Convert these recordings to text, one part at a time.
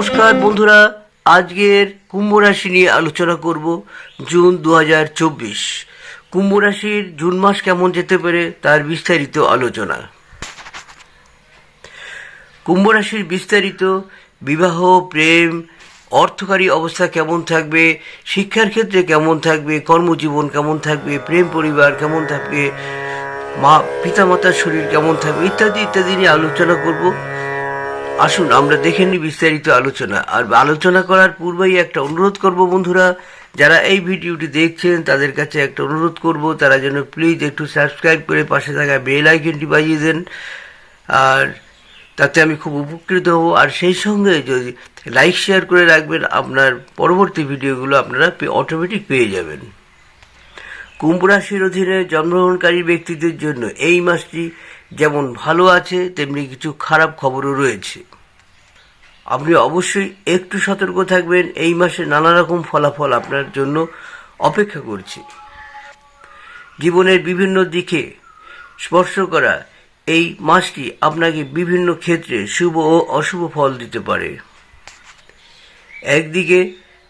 নমস্কার বন্ধুরা, আজকের কুম্ভ রাশি নিয়ে আলোচনা করব জুন দু হাজার চব্বিশ। কুম্ভ রাশির জুন মাস কেমন যেতে পারে তার বিস্তারিত আলোচনা। কুম্ভ রাশির বিস্তারিত বিবাহ, প্রেম, অর্থকারী অবস্থা কেমন থাকবে, শিক্ষার ক্ষেত্রে কেমন থাকবে, কর্মজীবন কেমন থাকবে, প্রেম পরিবার কেমন থাকবে, মা, পিতামাতার শরীর কেমন থাকবে ইত্যাদি ইত্যাদি নিয়ে আলোচনা করব। আসুন, আমরা দেখে নিই বিস্তারিত আলোচনা। আর আলোচনা করার পূর্বেই একটা অনুরোধ করব বন্ধুরা, যারা এই ভিডিওটি দেখছেন, তাদের কাছে একটা অনুরোধ করব, তারা যেন প্লিজ একটু সাবস্ক্রাইব করে পাশে থাকা বেল আইকনটি বাজিয়ে দেন। আর তাতে আমি খুব উপকৃত হব। আর সেই সঙ্গে যদি লাইক শেয়ার করে রাখবেন, আপনার পরবর্তী ভিডিওগুলো আপনারা অটোমেটিক পেয়ে যাবেন। কুম্ভ রাশির অধীনে জন্মগ্রহণকারী ব্যক্তিদের জন্য এই মাসটি যেমন ভালো আছে, তেমনি কিছু খারাপ খবরও রয়েছে। আপনি অবশ্যই একটু সতর্ক থাকবেন। এই মাসে নানা রকম ফলাফল আপনার জন্য অপেক্ষা করছে। জীবনের বিভিন্ন দিকে স্পর্শ করা এই মাসটি আপনাকে বিভিন্ন ক্ষেত্রে শুভ ও অশুভ ফল দিতে পারে। একদিকে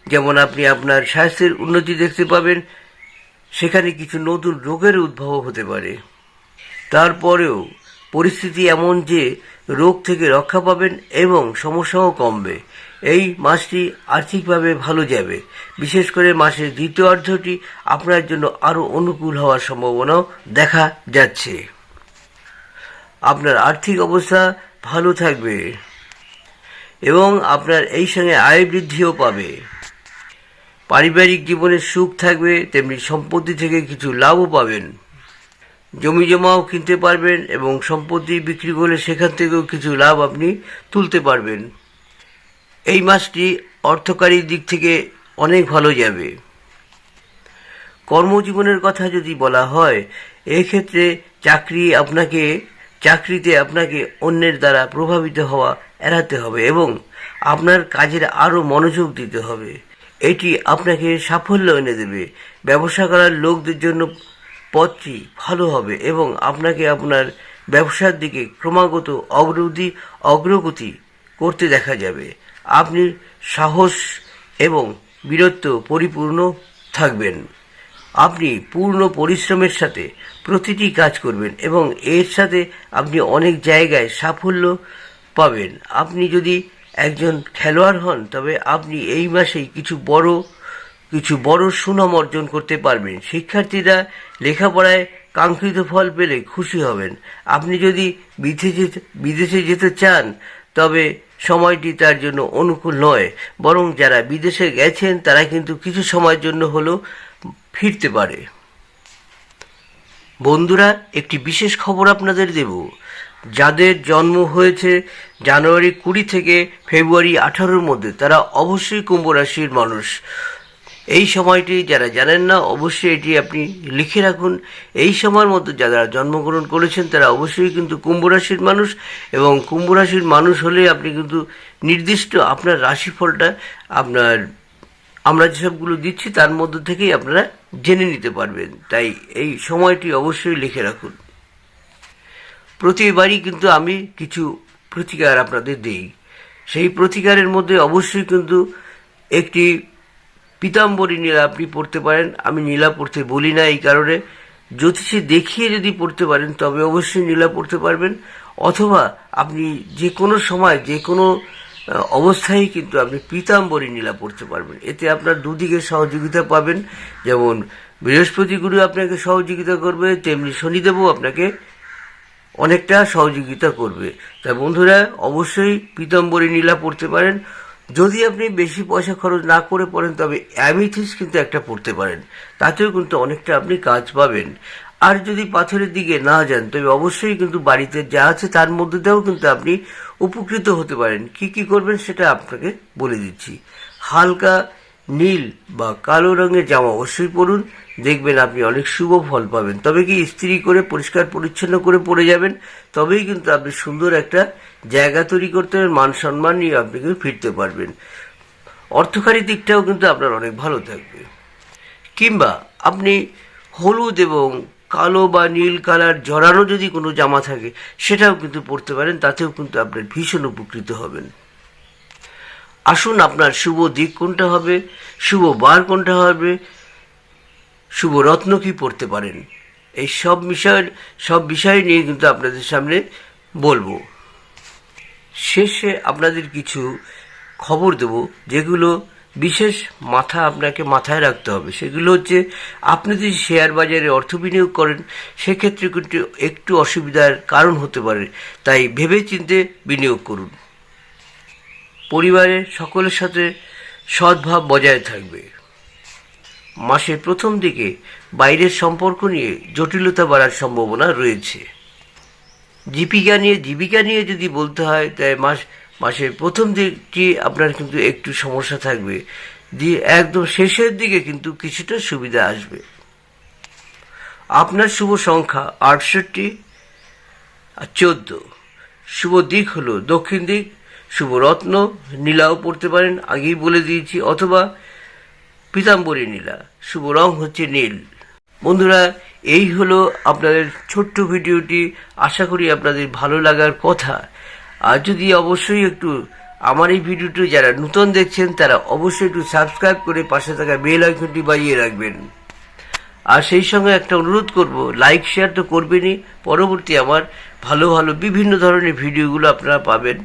যেমন আপনি আপনার স্বাস্থ্যের উন্নতি দেখতে পাবেন, সেখানে কিছু নতুন রোগের উদ্ভব হতে পারে। তারপরেও পরিস্থিতি এমন যে রোগ থেকে রক্ষা পাবেন এবং সমস্যাও কমবে। এই মাসটি আর্থিকভাবে ভালো যাবে। বিশেষ করে মাসের দ্বিতীয় অর্ধটি আপনার জন্য আরও অনুকূল হওয়ার সম্ভাবনাও দেখা যাচ্ছে। আপনার আর্থিক অবস্থা ভালো থাকবে এবং আপনার এই সঙ্গে আয় বৃদ্ধিও পাবে। পারিবারিক জীবনে সুখ থাকবে, তেমনি সম্পত্তি থেকে কিছু লাভও পাবেন। জমি জমাও কিনতে পারবেন এবং সম্পত্তি বিক্রি করলে সেখান থেকেও কিছু লাভ আপনি তুলতে পারবেন। এই মাসটি অর্থকারী দিক থেকে অনেক ভালো যাবে। কর্মজীবনের কথা যদি বলা হয়, এক্ষেত্রে চাকরি আপনাকে, চাকরিতে আপনাকে অন্যের দ্বারা প্রভাবিত হওয়া এড়াতে হবে এবং আপনার কাজের আরও মনোযোগ দিতে হবে। এটি আপনাকে সাফল্য এনে দেবে। ব্যবসা করার লোকদের জন্য পথটি ভালো হবে এবং আপনাকে আপনার ব্যবসার দিকে ক্রমাগত অগ্রগতি অগ্রগতি করতে দেখা যাবে। আপনি সাহস এবং বীরত্ব পরিপূর্ণ থাকবেন। আপনি পূর্ণ পরিশ্রমের সাথে প্রতিটি কাজ করবেন এবং এর সাথে আপনি অনেক জায়গায় সাফল্য পাবেন। আপনি যদি একজন খেলোয়াড় হন, তবে আপনি এই মাসেই কিছু বড় কিছু বড় সুনাম অর্জন করতে পারবেন। শিক্ষার্থীরা লেখাপড়ায় কাঙ্ক্ষিত ফল পেলে খুশি হবেন। আপনি যদি বিদেশে বিদেশে যেতে চান, তবে সময়টি তার জন্য অনুকূল নয়। বরং যারা বিদেশে গেছেন, তারা কিন্তু কিছু সময়ের জন্য হলেও ফিরতে পারে। বন্ধুরা, একটি বিশেষ খবর আপনাদের দেব। যাদের জন্ম হয়েছে জানুয়ারি কুড়ি থেকে ফেব্রুয়ারি আঠারোর মধ্যে, তারা অবশ্যই কুম্ভ রাশির মানুষ। এই সময়টি যারা জানেন না, অবশ্যই এটি আপনি লিখে রাখুন। এই সময়ের মধ্যে যারা জন্মগ্রহণ করেছেন, তারা অবশ্যই কিন্তু কুম্ভ রাশির মানুষ এবং কুম্ভ রাশির মানুষ হলে আপনি কিন্তু নির্দিষ্ট আপনার রাশিফলটা আপনার আমরা যেসবগুলো দিচ্ছি, তার মধ্য থেকেই আপনারা জেনে নিতে পারবেন। তাই এই সময়টি অবশ্যই লিখে রাখুন। প্রতিবারই কিন্তু আমি কিছু প্রতিকার আপনাদের দিই। সেই প্রতিকারের মধ্যে অবশ্যই কিন্তু একটি পিতাম্বরী নীলা আপনি পড়তে পারেন, আমি নীলা পড়তে বলি না এই কারণে। জ্যোতিষে দেখিয়ে যদি পড়তে পারেন, তবে অবশ্যই নীলা পড়তে পারবেন। অথবা আপনি যে কোনো সময়, যে কোনো অবস্থায় কিন্তু আপনি পিতাম্বরী নীলা পড়তে পারবেন। এতে আপনার দুদিকে সহযোগিতা পাবেন। যেমন বৃহস্পতি গুরু আপনাকে সহযোগিতা করবে, তেমনি শনিদেবও আপনাকে অনেকটা সহযোগিতা করবে। তাই বন্ধুরা, অবশ্যই পিতাম্বরী নীলা পড়তে পারেন। যদি আপনি বেশি পয়সা খরচ না করে পড়েন, তবে অ্যামিথিস কিন্তু একটা পড়তে পারেন। তাতেও কিন্তু অনেকটা আপনি কাজ পাবেন। আর যদি পাথরের দিকে না যান, তবে অবশ্যই কিন্তু বাড়িতে যা আছে তার মধ্যে দিয়েও কিন্তু আপনি উপকৃত হতে পারেন। কি কি করবেন সেটা আপনাকে বলে দিচ্ছি। হালকা নীল বা কালো রঙের জামা অবশ্যই পরুন। দেখবেন আপনি অনেক শুভ ফল পাবেন। তবে কি ইস্ত্রি করে, পরিষ্কার, পরিচ্ছন্ন করে পরে যাবেন? তবেই কিন্তু আপনি সুন্দর একটা জায়গা তৈরি করতে পারবেন, মান সম্মান নিয়ে আপনি কিন্তু ফিরতে পারবেন। অর্থকারী দিকটাও কিন্তু আপনার অনেক ভালো থাকবে। কিংবা আপনি হলুদ এবং কালো বা নীল কালার জড়ানো যদি কোনো জামা থাকে, সেটাও কিন্তু পরতে পারেন, তাতেও কিন্তু আপনার ভীষণ উপকৃত হবেন। আসুন আপনার শুভ দিক কোনটা হবে? শুভ বার কোনটা হবে? শুভ রত্ন কি পড়তে পারেন? এই সব বিষয় সব বিষয় নিয়ে কিন্তু আপনাদের সামনে বলব। শেষে আপনাদের কিছু খবর দেব, যেগুলো বিশেষ মাথা আপনাকে মাথায় রাখতে হবে। সেগুলো হচ্ছে, আপনি যদি শেয়ার বাজারে অর্থ বিনিয়োগ করেন, সেক্ষেত্রে কিন্তু একটু অসুবিধার কারণ হতে পারে। তাই ভেবে চিনতে বিনিয়োগ করুন। পরিবারের সকলের সাথে সদ্ভাব বজায় থাকবে। মাসের প্রথম দিকে বাইরের সম্পর্ক নিয়ে জটিলতা বাড়ার সম্ভাবনা রয়েছে। জীবিকা নিয়ে জীবিকা নিয়ে যদি বলতে হয়, তাই মাস, মাসের প্রথম দিকটি আপনার কিন্তু একটু সমস্যা থাকবে। দিয়ে একদম শেষের দিকে কিন্তু কিছুটা সুবিধা আসবে। আপনার শুভ সংখ্যা আটষট্টি আর চোদ্দ। শুভ দিক হলো দক্ষিণ দিক শুভ রত্ন নীলাও পড়তে পারেন, আগেই বলে দিয়েছি, অথবা পীতাম্বরী নীলা, শুভ রং হচ্ছে নীল। বন্ধুরা, এই হলো আপনাদের ছোট্ট ভিডিওটি, আশা করি আপনাদের ভালো লাগার কথা। আর যদি অবশ্যই একটু আমার এই ভিডিওটি যারা নতুন দেখছেন, তারা অবশ্যই একটু সাবস্ক্রাইব করে পাশে থাকা বেল আইকনটি বাজিয়ে রাখবেন। আর সেই সঙ্গে একটা অনুরোধ করব, লাইক, শেয়ার তো করবেনই। পরবর্তী আমার ভালো ভালো বিভিন্ন ধরনের ভিডিওগুলো আপনারা পাবেন।